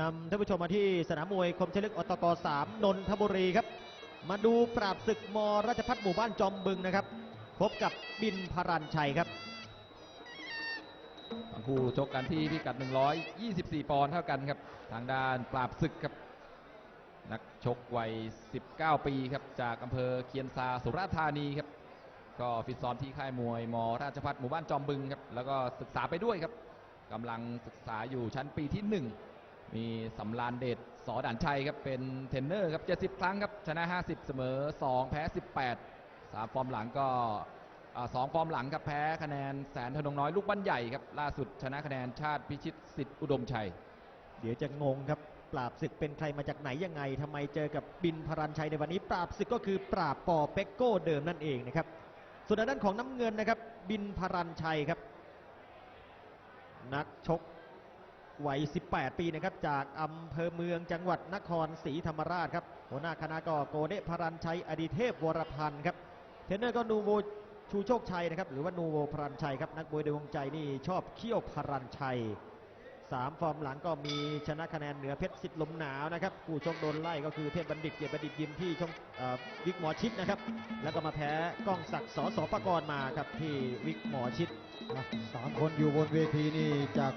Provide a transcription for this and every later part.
นำท่านผู้ชมมาที่สนามมวยคมชลึกอตก3นนทบุรีครับ มาดูปราบศึกมราชพัฒหมู่บ้านจอมบึงนะครับพบกับบินพรันชัยครับทั้งคู่ชกกันที่พิกัด 124 ปอนด์เท่ากันครับ ทางด้านปราบศึกครับ นักชกวัย 19 ปีครับ จากอำเภอเคียนซาสุราษฎร์ธานีครับ ก็ฟิตซ้อมที่ค่ายมวยมราชพัฒหมู่บ้านจอมบึงครับ แล้วก็ศึกษาไปด้วยครับกำลังศึกษาอยู่ชั้นปีที่ 1 มีสำรานเดชสอด่านชัยครับเป็นเทรนเนอร์ครับ 70 ครั้งครับ ชนะ 50 เสมอ 2 แพ้ 18สามฟอร์มหลังก็สองฟอร์มหลังครับแพ้คะแนนแสนธนงน้อยลูกบ้านใหญ่ครับล่าสุดชนะคะแนนชาติพิชิตสิทธิ์อุดมชัย เดี๋ยวจะงงครับปราบศึกเป็นใครมาจากไหนยังไงทำไมเจอกับบินพรันชัยในวันนี้ ปราบศึกก็คือปราบปอเป็กโก้เดิมนั่นเองนะครับส่วนด้านของน้ำเงินนะครับ บินพรันชัยครับ นักชก วัย 18 ปีนะครับ จากอำเภอเมืองจังหวัดนครศรีธรรมราชครับ หัวหน้าคณะก็โกเดพรันชัย อดีเทพวรพันธ์ครับ เทรนเนอร์ก็นูโวชูโชคชัยนะครับ หรือว่านูโวพรันชัยครับ นักมวยในวงใจนี่ชอบเขี้ยวพรันชัยสามฟอร์มหลังก็มีชนะคะแนนเหนือเพชรสิทธิ์ลมหนาวนะครับผู้ชกโดนไล่ก็คือเทพบัณฑิตเกียรติบัณฑิตยิมที่ช่องวิกหมอชิดนะครับ แล้วก็มาแพ้ก้องศักดิ์สอสอปกรณ์มาครับที่วิกหมอชิดสามคนอยู่บนเวทีนี่จาก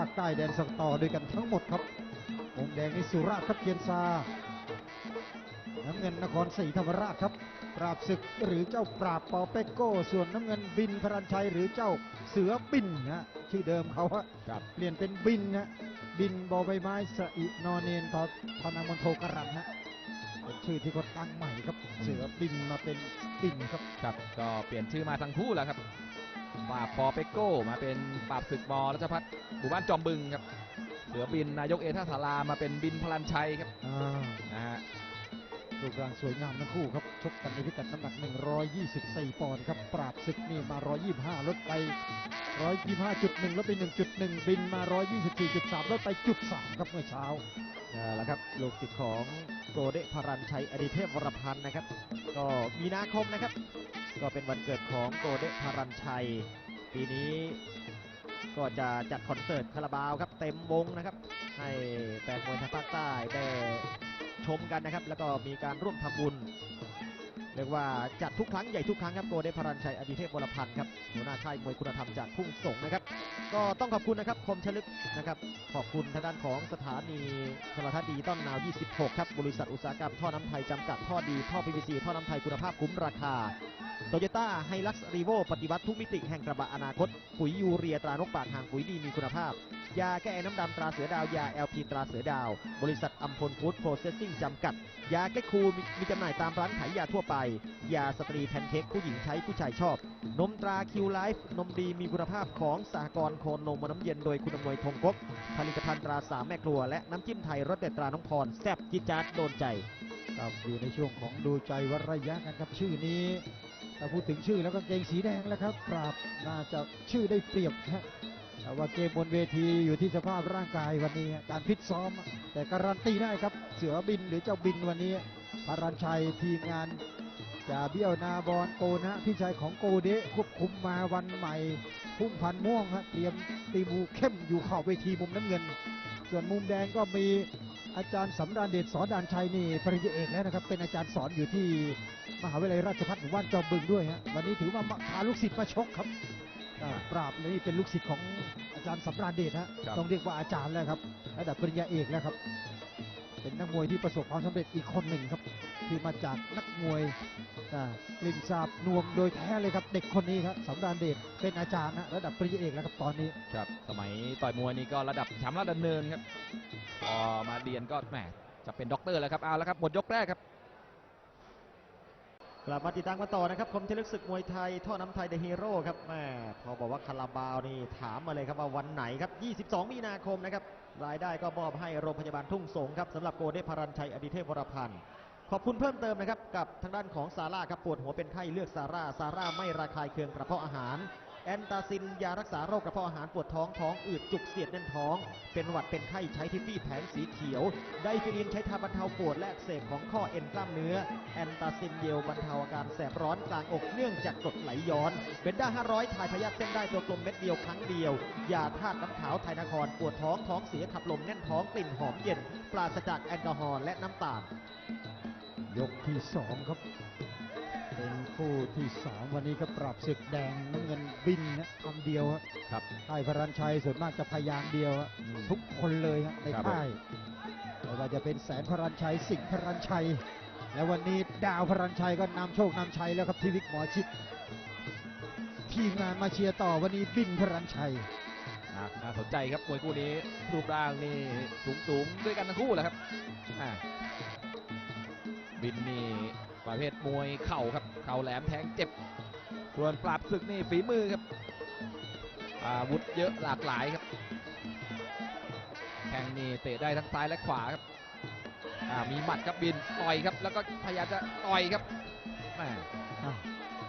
าคใต้แดนสังต่อด้วยกันทั้งหมดครับวงแดงนี่สุราษฎร์ครับเกียนซา น้ำเงินนครศรีธรรมราชครับ ปราบศึกหรือเจ้าปราบปอเปกโก้ ส่วนน้ำเงินบินพรัญชัยหรือเจ้าเสือบินนะชื่อเดิมเขาฮะครับเปลี่ยนเป็นบินนะบินบอใบไม้สระอินอเนนทอทอนามนโทกรันฮะเป็นชื่อที่เขาตั้งใหม่ครับ เสือบินมาเป็นบินครับครับก็เปลี่ยนชื่อมาทั้งคู่แล้วครับ ปราบปอเปกโก้มาเป็นปราบศึกมอรัชพัฒน์หมู่บ้านจอมบึงครับเสือบินนายกเอท่าสารามาเป็นบินพลันชัยครับอ่านะฮะรูปร่างสวยงามทั้งคู่ครับ ชกกันในพิกัดน้ำหนัก 124 ปอนด์ครับ ปราบศึกนี่มา 125 ลดไป 125.1 ลดไป 1.1 บินมา 124.3 ลดไปจุด3ครับเมื่อเช้านั่นแหละครับลูกศิษย์ของโกเดะพรันชัยอดีเทพวรพันธ์นะครับ ก็มีนาคมนะครับ ก็เป็นวันเกิดของโกเดะพรันชัย ปีนี้ก็จะจัดคอนเสิร์ตคาราบาวครับ เต็มวงนะครับ ให้แฟนมวยทางภาคใต้ได้ชมกันนะครับ แล้วก็มีการร่วมทำบุญเรียกว่าจัดทุกครั้งใหญ่ทุกครั้งครับโกเดะพรันชัยอดีเทพวรพันธ์ครับหัวหน้าค่ายมวยคุณธรรมจากทุ่งสงนะครับ ก็ต้องขอบคุณนะครับคมชลึกนะครับ ขอบคุณทางด้านของสถานีโทรทัศน์ดิจิตอลนาว 26 ครับบริษัทอุตสาหกรรมท่อน้ำไทยจำกัดท่อดีท่อ PVC ท่อน้ำไทยคุณภาพคุ้มราคา โตโยต้าไฮลักซ์รีโวปฏิวัติทุกมิติแห่งกระบะอนาคต ปุ๋ยยูเรียตรานกปากหางปุ๋ยดีมีคุณภาพ ยาแก้ไอน้ำดำตราเสือดาวยา LP ตราเสือดาว บริษัทอัมพลฟู้ดโปรเซสซิ่งจำกัด ยาแก้คูมีมจำหน่ายตามร้านขายยาทั่วไป ยาสตรีแพนเค้กผู้หญิงใช้ผู้ชายชอบ นมตราคิวไลฟ์นมดีมีคุณภาพของสหกรณ์โคนนมน้ำเย็นโดยคุณอำนวยทงกบผลิตภัณฑ์ตราสามแม่ครัวและน้ำจิ้มไทยรสเด็ดตราน้องพรแซ่บจิจาดโดนใจครับอยู่ในช่วงของดูใจวัดระยะกันครับชื่อนี้ ถ้าพูดถึงชื่อแล้วก็เกงสีแดงแล้วครับ ปราบน่าจะชื่อได้เปรียบฮะแต่ว่าเกมบนเวทีอยู่ที่สภาพร่างกายวันนี้ การฟิตซ้อม แต่การันตีได้ครับ เสือบินหรือเจ้าบินวันนี้พารันชัยทีมงานจ่าเบี้ยวนาบอลโกนะพี่ชายของโกเดะควบคุมมาวันใหม่ พุ่มพันม่วงฮะเตรียมตีมูเข้มอยู่ขอบเวทีมุมน้ำเงิน ส่วนมุมแดงก็มี อาจารย์สำราญเดชสอนดานชัยนี่ปริญญาเอกแล้วนะครับ เป็นอาจารย์สอนอยู่ที่มหาวิทยาลัยราชภัฏหมู่บ้านจอมบึงด้วยฮะวันนี้ถือว่ามาพาลูกศิษย์มาชกครับอ่าปราบเลยนี่เป็นลูกศิษย์ของอาจารย์สำราญเดชฮะครับ ต้องเรียกว่าอาจารย์แล้วครับระดับปริญญาเอกแล้วครับ เป็นนักมวยที่ประสบความสำเร็จอีกคนหนึ่งครับ ที่มาจากนักมวยอ่ากลิ่นสาบนวมโดยแท้เลยครับ เด็กคนนี้ครับสำราญเดชเป็นอาจารย์นะระดับปริญญาเอกแล้วครับตอนนี้ ครับสมัยต่อยมวยนี่ก็ระดับแชมป์ระดับเนินครับ พอมาเรียนก็แหมจะเป็นด็อกเตอร์แล้วครับเอาแล้วครับหมดยกแรกครับกลับมาติดตามกันต่อนะครับคมเทลึกศึกมวยไทย ท่อน้ำไทยเดอะฮีโร่ครับแม่พอบอกว่าคาราบาวนี่ถามมาเลยครับว่าวันไหนครับ 22 มีนาคมนะครับ รายได้ก็มอบให้โรงพยาบาลทุ่งสงครับสำหรับโกเดพารันชัยอดิเทพวรพันธ์ ขอบคุณเพิ่มเติมนะครับ กับทางด้านของซาร่าครับปวดหัวเป็นไข้เลือกซาร่าซาร่าไม่ระคายเคืองกระเพาะอาหาร แอนตาซินยารักษาโรคกระเพาะอาหารปวดท้องท้องอืดจุกเสียดแน่นท้อง เป็นหวัดเป็นไข้ใช้ทิฟฟี่แผงสีเขียว ไดฟิลินใช้ทาบรรเทาปวดและเสบของข้อเอ็นกล้ามเนื้อ แอนตาซินเยลบรรเทาอาการแสบร้อนกลางอกเนื่องจากกรดไหลย้อนเป็นด้า500ถ่ายพยาธิเส้นได้ตัวกลมเม็ดเดียวครั้งเดียวยาธาตุน้ำขาวไทยนครปวดท้องท้องเสียขับลมแน่นท้องกลิ่นหอมเย็นปราศจากแอลกอฮอล์และน้ำตาลยกที่สองครับ เป็นคู่ที่สามวันนี้ก็ปรับศึกแดงน้ำเงินบินนะคำเดียวฮะครับค่ายพรัญชัยส่วนมากจะพยางค์เดียวฮะอืมทุกคนเลยฮะในครับค่ายไม่ว่าจะเป็นแสนพรัญชัยสิงห์พรัญชัย และวันนี้ดาวพรัญชัยก็นำโชคนำชัยแล้วครับที่วิกหมอชิด ทีมงานมาเชียร์ต่อวันนี้บินพรัญชัยน่าน่าสนใจครับมวยคู่นี้รูปร่างนี่สูงสูงๆด้วยกันทั้งคู่แหละครับอ่าบินนี่ ประเภทมวยเข่าครับ เข่าแหลมแทงเจ็บ ส่วนปราบศึกนี่ฝีมือครับ อาวุธเยอะหลากหลายครับ แทงนี่เตะได้ทั้งซ้ายและขวาครับอ่ามีหมัดครับบินต่อยครับ แล้วก็พยายามจะต่อยครับแม่อะ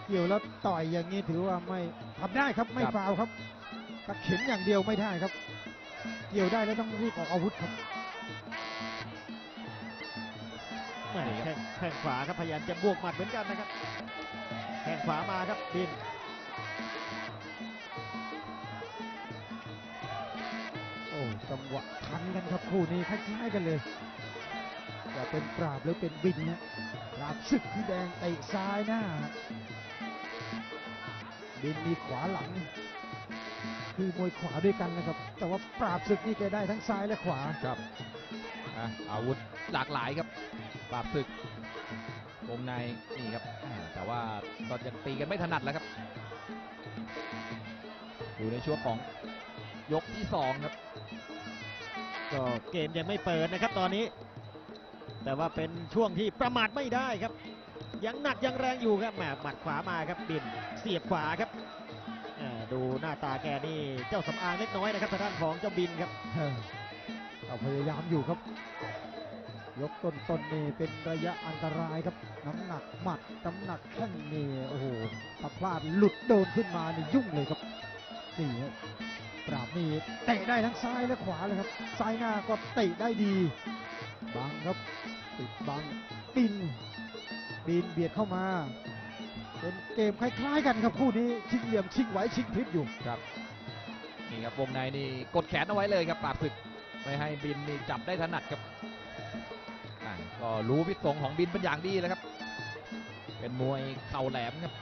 เกี่ยวแล้วต่อยอย่างนี้ถือว่าไม่ทำได้ครับไม่ครับฟาวล์ครับตะเข็นอย่างเดียวไม่ได้ครับ เกี่ยวได้แล้วต้องรีบออกอาวุธครับ แหม่แข้งแข้งขวาครับพยายามจะบวกหมัดเหมือนกันนะครับแข้งขวามาครับบินโอ้จังหวะทันกันครับคู่นี้คล้ายๆกันเลยจะเป็นปราบหรือเป็นบินนะปราบศึกที่แดงเตะซ้ายหน้า บินมีขวาหลัง คือมวยขวาด้วยกันนะครับ แต่ว่าปราบศึกนี่แกได้ทั้งซ้ายและขวาครับ อะอาวุธหลากหลายครับปราบศึกวงในนี่ครับอ่าแต่ว่าก็ยังตีกันไม่ถนัดแล้วครับ อยู่ในช่วงของยกที่สองครับ ก็เกมยังไม่เปิดนะครับตอนนี้ แต่ว่าเป็นช่วงที่ประมาทไม่ได้ครับ ยังหนักยังแรงอยู่ครับแหมหมัดขวามาครับบินเสียบขวาครับอ่าดูหน้าตาแกนี่เจ้าสำอางเล็กน้อยนะครับทางด้านของเจ้าบินครับ เออเอาพยายามอยู่ครับ ยกต้นๆนนี่เป็นระยะอันตรายครับ น้ำหนักหมัดน้ำหนักแข้งนี่โอ้โหถ้าพลาดหลุดโดนขึ้นมานี่ยุ่งเลยครับนี่ปราบนี่เตะได้ทั้งซ้ายและขวาเลยครับ ซ้ายหน้าก็เตะได้ดีบังครับ ติดบังบินบินเบียดเข้ามาเป็นเกมคล้ายๆกันครับคู่นี้ชิงเหลี่ยมชิงไหวชิงพลิบอยู่ครับนี่ครับวงในนี่กดแขนเอาไว้เลยครับปราบศึก ไม่ให้บินนี่จับได้ถนัดครับอ่าก็รู้พิษสงของบินเป็นอย่างดีแล้วครับ เป็นมวยเข่าแหลมครับ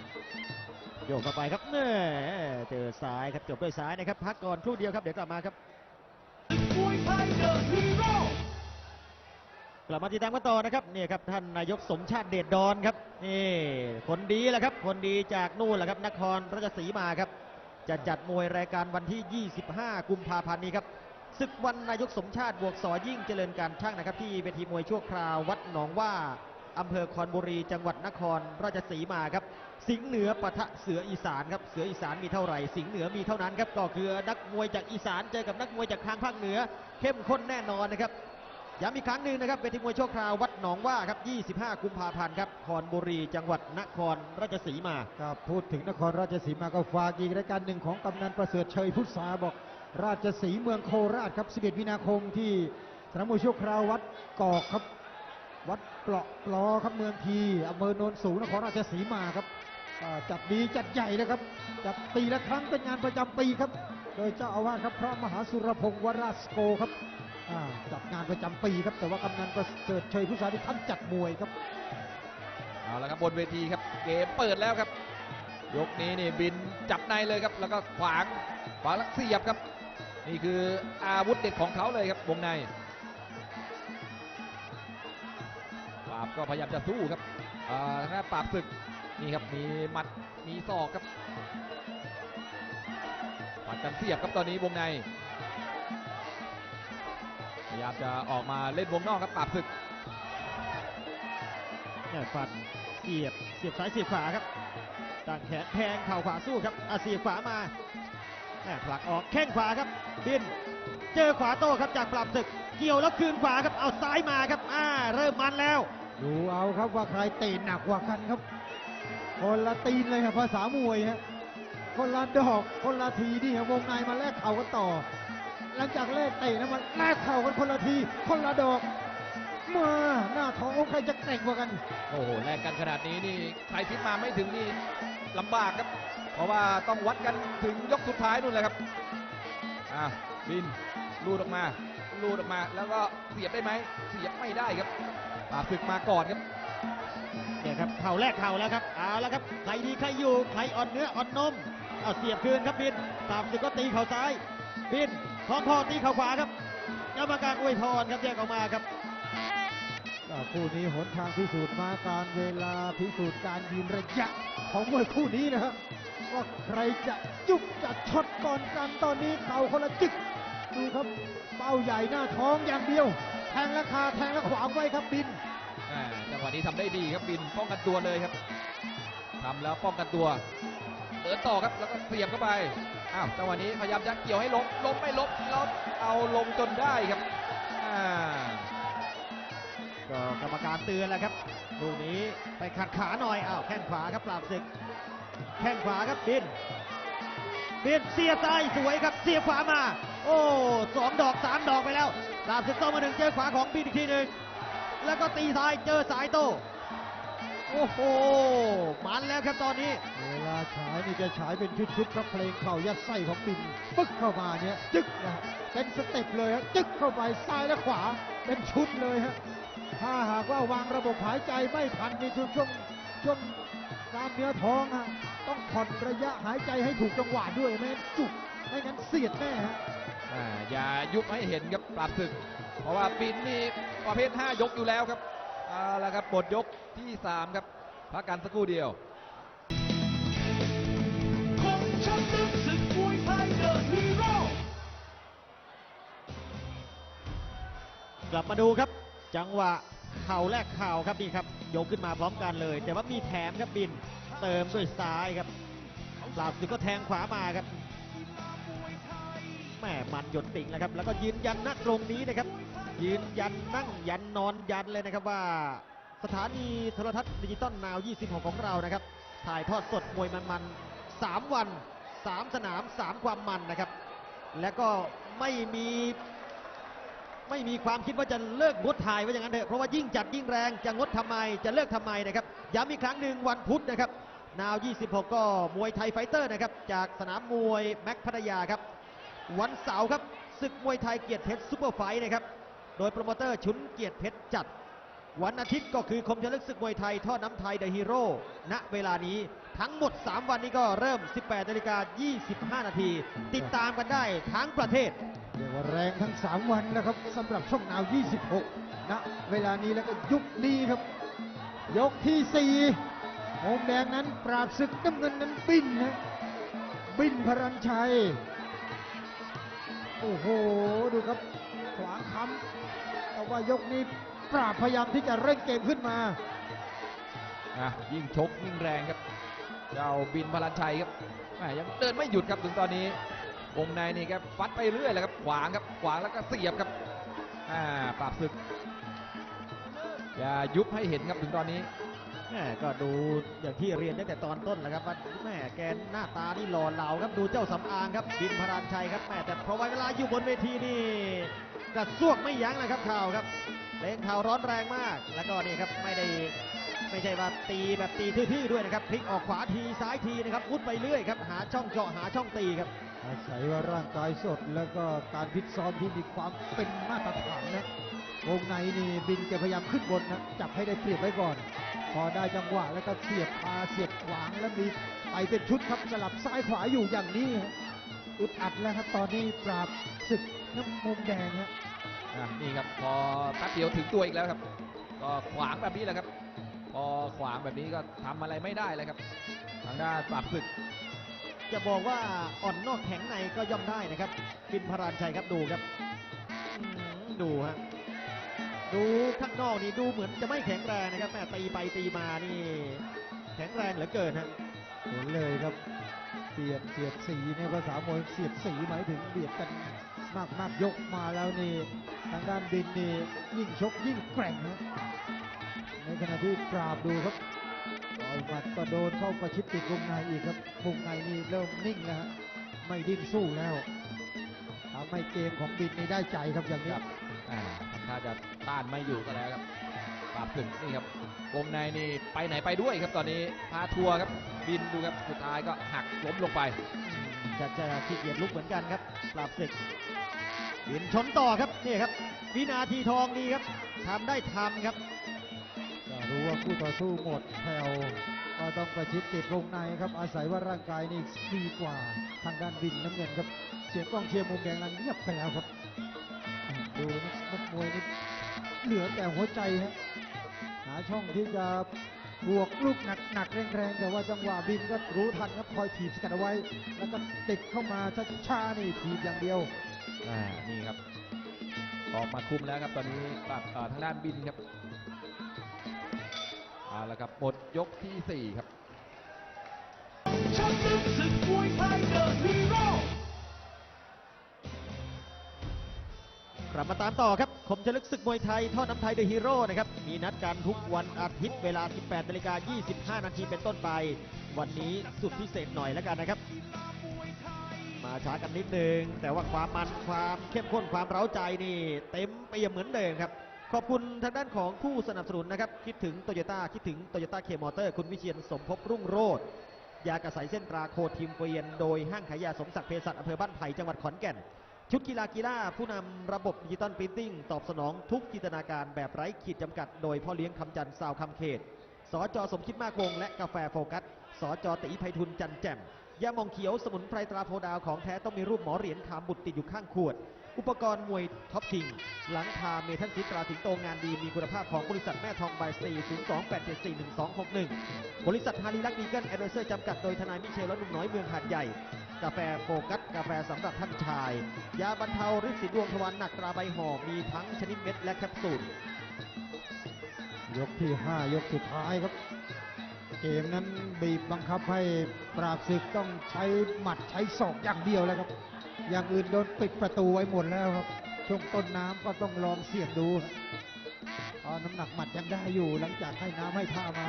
โยกเข้าไปครับแน่เจอซ้ายครับจบด้วยซ้ายนะครับ พักก่อนครู่เดียวครับเดี๋ยวกลับมาครับกลับมาติดตามกันต่อนะครับนี่ครับท่านนายกสมชาติเดชดอนครับนี่คนดีแหละครับ คนดีจากนู่นแหละครับนครราชสีมาครับ จะจัดมวยรายการวันที่ 25 กุมภาพันธ์นี้ครับ ศึกวันนายกสมชาติบวกสอยิ่งเจริญการช่างนะครับ ที่เวทีมวยชั่วคราววัดหนองว่าอำเภอคอนบุรี จังหวัดนครราชสีมาครับ สิงห์เหนือปะทะเสืออีสานครับ เสืออีสานมีเท่าไหร่ สิงห์เหนือมีเท่านั้นครับ ก็คือนักมวยจากอีสานเจอกับนักมวยจากทางภาคเหนือ เข้มข้นแน่นอนนะครับ ย้ำอีกครั้งหนึ่งนะครับเวทีมวยชั่วคราววัดหนองว่าครับ 25 กุมภาพันธ์ครับคอนบุรี จังหวัดนครราชสีมา ครับ พูดถึงนครราชสีมาก็ฝากอีกรายการหนึ่งของกำนันประเสริฐเชยพุทธาบอก ราชสีเมืองโคราชครับ 11 มีนาคมที่สนามมวยชั่วคราววัดกอกครับ วัดเปลาะปลอครับเมืองทีอำเภอโนนสูงนครราชสีมาครับจัดดีจัดใหญ่นะครับ จัดปีละครั้งเป็นงานประจำปีครับ โดยเจ้าอาวาสครับพระมหาสุรพงศ์วราสโกครับจัดงานประจำปีครับ แต่ว่ากำนันประเสริฐเชยพุทธาที่ท่านจัดมวยครับเอาละครับบนเวทีครับ เกมเปิดแล้วครับ ยกนี้นี่บินจับในเลยครับ แล้วก็ขวางขวางแล้วเสียบครับ นี่คืออาวุธเด็ดของเขาเลยครับวงในปราบก็พยายามจะสู้ครับทางด้านปราบศึกนี่ครับมีหมัดมีศอกครับปัดกันเสียบครับตอนนี้วงในพยายามจะออกมาเล่นวงนอกครับปราบศึกแม่ฟันเสียบเสียบซ้ายเสียบขวาครับตั้งแขนแทงเข่าขวาสู้ครับอะเสียบขวามา ผลักออกแข้งขวาครับบินเจอขวาโต้ครับจากปราบศึก เกี่ยวแล้วคืนขวาครับเอาซ้ายมาครับอ่าเริ่มมันแล้ว ดูเอาครับว่าใครเตะหนักกว่ากันครับ คนละตีนเลยครับภาษามวยฮะคนละดอกคนละทีนี่ฮะวงในมาแลกเข่ากันต่อ หลังจากแลกเตะนะมันแลกเข่ากันคนละที คนละดอกมาหน้าท้องใครจะแกร่งกว่ากัน โอ้โหแลกกันขนาดนี้นี่ใครคิดมาไม่ถึงนี่ลำบากครับ เพราะว่าต้องวัดกันถึงยกสุดท้ายนู่นแหละครับอะบินลูดออกมาลูดออกมาแล้วก็เสียบได้ไหมเสียบไม่ได้ครับปราบศึกมาก่อนครับเนี่ยครับเข่าแรกเข่าแล้วครับเอาแล้วครับใครดีใครอยู่ใครอ่อนเนื้ออ่อนนมเอาเสียบคืนครับบินตามสึกก็ตีเข่าซ้ายบินพร้อมพอตีเข่าขวาครับกรรมการอวยพรครับแยกออกมาครับก็คู่นี้หนทางพิสูจน์มาการเวลาพิสูจน์การยืนระยะของมวยคู่นี้นะครับ ว่าใครจะจุกจะช็อตก่อนกันตอนนี้เข่าคนละจึกดูครับเป้าใหญ่หน้าท้องอย่างเดียว แทงราคาแทงและขวางไว้ครับบินอ่าจังหวะนี้ทำได้ดีครับบินป้องกันตัวเลยครับทำแล้วป้องกันตัวเดินต่อครับแล้วก็เสียบเข้าไปอ้าวจังหวะนี้พยายามจะเกี่ยวให้ล้มล้มไม่ล้มแล้วเอาลงจนได้ครับอ่าก็กรรมการเตือนแล้วครับลูกนี้ไปขัดขาหน่อยอ้าวแข้งขวาครับปราบศึก แข้งขวาครับบินบินเสียบซ้ายสวยครับเสียบขวามา โอ้สองดอกสามดอกไปแล้วปราบศึกต้องมาหนึ่งเจอขวาของบินอีกทีหนึ่งแล้วก็ตีซ้ายเจอสายโต้โอ้โหมันแล้วครับตอนนี้ เวลาฉายนี่จะฉายเป็นชุดๆครับเพลงเข่ายัดไส้ของบินปึ๊กเข้ามาเนี่ยจึกนะฮะเป็นสเต็ปเลยฮะจึกเข้าไปซ้ายและขวาเป็นชุดเลยฮะถ้าหากว่าวางระบบหายใจไม่ทันในช่วงช่วงช่วง กล้ามเนื้อท้องฮะต้องผ่อนระยะหายใจให้ถูกจังหวะด้วยไม่งั้นจุกไม่งั้นเสียดแน่ฮะอ่าอย่ายุบให้เห็นครับปราบศึก เพราะว่าบินนี่ประเภท 5 ยกอยู่แล้วครับเอาละครับหมดยกที่ 3 ครับพักกันสักครู่เดียวคงชักศึกศึกมวยไทยเดอะฮีโร่กลับมาดูครับ จังหวะเข่าแรกเข่าครับนี่ครับ ยกขึ้นมาพร้อมกันเลย แต่ว่ามีแถมครับบินเติมด้วยซ้ายครับปราบศึกก็แทงขวามาครับแม่มันหยดติ่งแล้วครับ แล้วก็ยืนยันณตรงนี้นะครับ ยืนยันนั่งยันนอนยันเลยนะครับว่า สถานีโทรทัศน์ดิจิตอลนาว 26 ของเรานะครับ ถ่ายทอดสดมวยมันๆ3วัน 3 สนาม 3 ความมันนะครับ และก็ไม่มี ไม่มีความคิดว่าจะเลิกงดถ่ายไว้อย่างนั้นเถอะเพราะว่ายิ่งจัดยิ่งแรงจะงดทำไมจะเลิกทำไมนะครับย้ำอีกครั้งหนึ่งวันพุธนะครับนาว 26 ก็มวยไทยไฟเตอร์นะครับจากสนามมวยแม็กพัทยาครับวันเสาร์ครับศึกมวยไทยเกียรติเพชรซูเปอร์ไฟท์นะครับโดยโปรโมเตอร์ชุนเกียรติเพชรจัด วันอาทิตย์ก็คือคมชลึกศึกมวยไทยท่อน้ำไทยเดอะฮีโร่ณเวลานี้ทั้งหมด 3 วันนี้ก็เริ่ม 18นาฬิกา25 นาที ติดตามกันได้ทั้งประเทศเรียกว่าแรงทั้ง 3 วันนะครับสำหรับช่องนาว 26 ณ เวลานี้แล้วก็ยุคนี้ครับ ยกที่4มุมแดงนั้นปราบศึกน้ำเงินนั้นบินนะบินพรัญชัย โอ้โห ดูครับ ขวางคำแต่ว่ายกนี้ ปราบพยายามที่จะเร่งเกมขึ้นมาอะยิ่งชกยิ่งแรงครับ เจ้าบินพลันชัยครับแหม่ยังเดินไม่หยุดครับถึงตอนนี้วงในนี่ครับฟัดไปเรื่อยเลยครับ ขวางครับ ขวางแล้วก็เสียบครับอ่าปราบศึกอย่ายุบให้เห็นครับถึงตอนนี้แม่ก็ดูอย่างที่เรียนตั้งแต่ตอนต้นแล้วครับว่าแม่แกหน้าตานี่หล่อเหลาครับดูเจ้าสำอางครับบินพรานชัยครับแม่แต่พอเวลาอยู่บนเวทีนี่กระซวกไม่ยั้งนะครับข่าวครับ เล่งข่าร้อนแรงมาก แล้วก็นี่ครับไม่ได้ไม่ใช่ว่าตีแบบตีทื่อๆด้วยนะครับพลิกออกขวาทีซ้ายทีนะครับวุดไปเรื่อยครับหาช่องเจาะหาช่องตีครับอาศัยว่าร่างกายสดแล้วก็การพิตซ้อมที่มีความเป็นมาตรฐานนะวงในนี่บินจะพยายามขึ้นบนนะจับให้ได้เปรียบไว้ก่อน พอได้จังหวะแล้วก็เสียบพาเสียบขวางแล้วมีไปเป็นชุดครับสลับซ้ายขวาอยู่อย่างนี้อึดอัดแล้วครับตอนนี้ปราบศึกน้ำมุมแดงฮะ อะนี่ครับพอแป๊บเดียวถึงตัวอีกแล้วครับ ก็ขวางแบบนี้แหละครับ พอขวางแบบนี้ก็ทำอะไรไม่ได้เลยครับ ทางด้านปราบศึก จะบอกว่าอ่อนนอกแข็งในก็ย่อมได้นะครับบินพรานชัยครับดูครับอื้อหือดูฮะดูข้างนอกนี่ดูเหมือนจะไม่แข็งแรงนะครับแม่ตีไปตีมานี่ แข็งแรงเหลือเกินฮะเห็นเลยครับเบียดเสียดสีในภาษามวยเสียดสีหมายถึงเบียดกันมากมากๆยกมาแล้วนี่ ทางด้านบินนี่ยิ่งชกยิ่งแกร่งฮะในขณะที่ปราบดูครับต่อยหมัดก็โดนเข้าประชิดติดวงในอีกครับวงในนี่เริ่มนิ่งแล้วฮะไม่ดิ้นสู้แล้วทำให้เกมของบินนี่ได้ใจครับอย่างนี้ครับอ่าทำท่าจะต้านไม่อยู่ก็แล้วครับปราบศึกนี่ครับวงในนี่ไปไหนไปด้วยครับตอนนี้พาทัวร์ครับบินดูครับสุดท้ายก็หักล้มลงไปจะจะขี้เกียจลุกเหมือนกันครับปราบศึก บินชนต่อครับนี่ครับ วินาทีทองดีครับทำได้ทำครับรู้ว่าคู่ต่อสู้หมดแผ่วก็ต้องประชิดติดวงในครับ อาศัยว่าร่างกายนี่ดีกว่าทางด้านบินน้ำเงินครับ เสียงกองเชียร์มุมแดงนั้นเงียบไปแล้วครับ ดูนักมวยนี่เหลือแต่หัวใจฮะหาช่องที่จะบวกลูกหนักๆแรงๆ แต่ว่าจังหวะบินก็รู้ทันครับคอยถีบสกัดเอาไว้ แล้วก็ติดเข้ามาช้าๆนี่ถีบอย่างเดียว อ่านี่ครับ ออกมาคุมแล้วครับ ตอนนี้ปรับเอ่อทางด้านบินครับเอาละครับหมดยกที่ 4 ครับช้ำลึกศึกมวยไทยเดอะฮีโร่กลับมาตามต่อครับคมจะลึกศึกมวยไทยท่อน้ำไทยเดอะฮีโร่นะครับ มีนัดกันทุกวันอาทิตย์เวลา 18นาฬิกา25 นาทีเป็นต้นไป วันนี้สุดพิเศษหน่อยแล้วกันนะครับ มาช้ากันนิดนึง แต่ว่าความมันความเข้มข้นความเร้าใจนี่ เต็มเปี่ยมเหมือนเดิมครับ ขอบคุณทางด้านของผู้สนับสนุนนะครับ คิดถึงโตโยต้าคิดถึงโตโยต้าเคมอเตอร์คุณวิเชียนสมภพรุ่งโรจน์ยากระสายเส้นตราโคทีมเกวียน โดยห้างขายยาสมศักดิ์เภสัชอำเภอบ้านไผ่จังหวัดขอนแก่น ชุดกีฬากีฬาผู้นำระบบดิจิตอลปรินติ้งตอบสนองทุกจินตนาการแบบไร้ขีดจำกัด โดยพ่อเลี้ยงคำจันทร์สาวคำเขตสจสมคิดมากวงและกาแฟโฟกัสสจติไพฑุลจันแจ่ม ยามองเขียวสมุนไพรตราโพดาวของแท้ต้องมีรูปหมอเหรียญขามบุตรติดอยู่ข้างขวด อุปกรณ์มวยท็อปชิง หลังคาเมทัลซิตราสิงโตงานดีมีคุณภาพของบริษัทแม่ทองบายสตี028741261 บริษัทฮารีลักดีเกิลแอดเวเซอร์จำกัดโดยทนายมิเชลและหนุ่มน้อยเมืองหาดใหญ่ กาแฟโฟกัสกาแฟสำหรับท่านชาย ยาบรรเทาฤทธิ์สีดวงทวารหนักตราใบห่อมีทั้งชนิดเม็ดและแคปซูลยกที่ 5 ยกสุดท้ายครับ เกมนั้นบีบบังคับให้ปราบศึกต้องใช้หมัดใช้ศอกอย่างเดียวแล้วครับ อย่างอื่นโดนปิดประตูไว้หมดแล้วครับ ช่วงต้นน้ำก็ต้องลองเสี่ยงดูตอนน้ำหนักหมัดยังได้อยู่หลังจากให้น้ำให้ท่ามา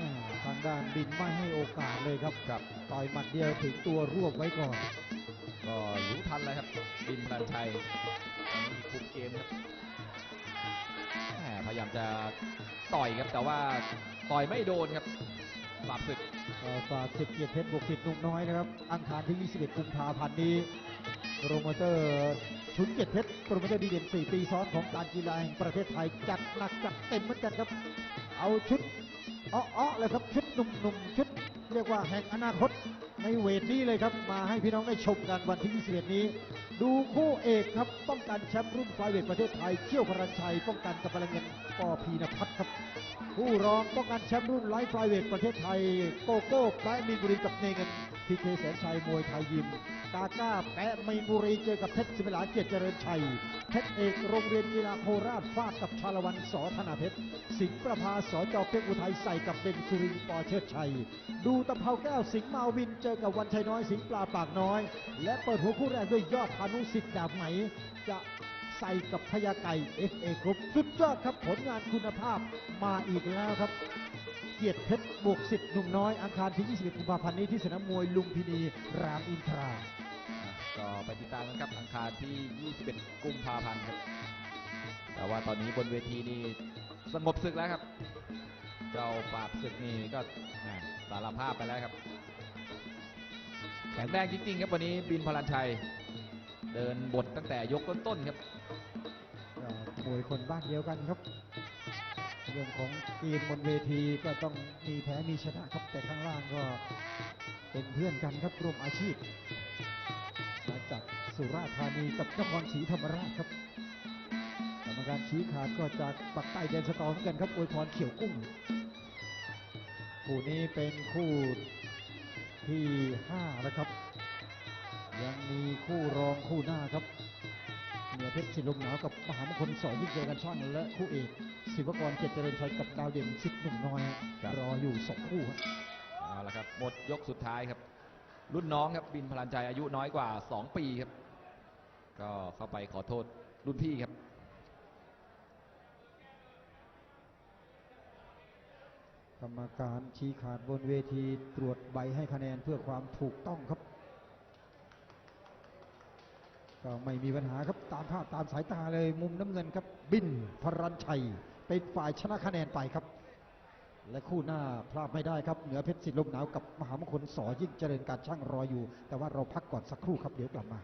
อ่าทางด้านบินไม่ให้โอกาสเลยครับกับต่อยหมัดเดียวถึงตัวรวบไว้ก่อน ก็รู้ทันแล้วครับ บินพลันชัยตอนนี้คุมเกมครับแหมพยายามจะต่อยครับแต่ว่า ต่อยไม่โดนครับปราบศึกฝากศึกเกียรติเพชรบวกศิษย์นุ่มน้อยนะครับ อังคารที่ 21 กุมภาพันธ์นี้โปรโมเตอร์ชุนเกียรติเพชรโปรโมเตอร์ดีเด่น 4 ปีซ้อนของการกีฬาแห่งประเทศไทยจัดหนักจัดเต็มเหมือนกันครับ เอาชุดอ้อๆเลยครับชุดหนุ่มๆชุด เรียกว่าแห่งอนาคต ในเวทนี้เลยครับ มาให้พี่น้องได้ชมกันวันที่ 21 นี้ ดูคู่เอกครับ ป้องกันแชมป์รุ่นไฟเวทประเทศไทยเชี่ยวพรัญชัย ป้องกันกับพลังเงินปอพีนพัฒน์ครับ ผู้รองป้องกันแชมป์รุ่นไลฟ์ไฟเวทประเทศไทย โกโก้แปะมีนบุรีกับเนเงิน พีเคแสนชัยมวยไทยยิม กาก้าแปะมีนบุรีเจอกับเพชรสิมลาเกียรติเจริญชัย เพชรเอกโรงเรียนกีฬาโคราชฟาดกับชาละวันสอธนาเพชร สิงห์ประภาสอจอเพชรอุทัยใส่กับเด่นสุรินปอเชิดชัย ดูตะเภาแก้วสิงห์มาวินเจอกับวันชัยน้อยสิงห์ปลาปากน้อย และเปิดหัวคู่แรกด้วยยอดพานุสิทธิ์ดาบไหม จะใส่กับพญาไก่ FA กรุ๊ปสุดยอดครับผลงานคุณภาพมาอีกแล้วครับ กียรติเพชรบวกสิทธิ์หนุ่มน้อยอังคารที่ 21 กุมภาพันธ์นี้ที่สนามมวยลุมพินีรามอินทรา ก็ไปติดตามกันครับอังคารที่ 21 กุมภาพันธ์ครับ แต่ว่าตอนนี้บนเวทีนี่สงบศึกแล้วครับ เจ้าปราบศึกนี่ก็แหม่สารภาพไปแล้วครับ แข็งแรงจริงๆครับวันนี้บินพลันชัย เดินบทตั้งแต่ยกต้นๆครับก็มวยคนบ้านเดียวกันครับ เรื่องของเกมบนเวทีก็ต้องมีแพ้มีชนะครับ แต่ข้างล่างก็เป็นเพื่อนกันครับร่วมอาชีพ มาจากสุราษฎร์ธานีกับนครศรีธรรมราชครับกรรมการชี้ขาดก็จากปักใต้แดนสตอเหมือนกันครับอวยพรเขียวกุ้งคู่นี้เป็นคู่ที่5แล้วครับ ยังมีคู่รองคู่หน้าครับเหนือเพชรสิลมหนาวกับมหามงคลสอนยิ่เจอกันช่างและคู่เอก ศิวกรเกียรติเจริญชัยกับดาวเด่นสิทธิ์หนุ่มน้อยครับ รออยู่สองคู่ครับ เอาละครับหมดยกสุดท้ายครับ รุ่นน้องครับบินพลันชัยอายุน้อยกว่า 2 ปีครับ ก็เข้าไปขอโทษรุ่นพี่ครับ กรรมการชี้ขาดบนเวทีตรวจใบให้คะแนนเพื่อความถูกต้องครับ ก็ไม่มีปัญหาครับตามภาพตามสายตาเลยมุมน้ำเงินครับ บินพรัญชัย เป็นฝ่ายชนะคะแนนไปครับ และคู่หน้าพลาดไม่ได้ครับ เหนือเพชรสิทธิ์ลมหนาวกับมหามงคลสอยิ่งเจริญการช่างรออยู่ แต่ว่าเราพักก่อนสักครู่ครับเดี๋ยวกลับมา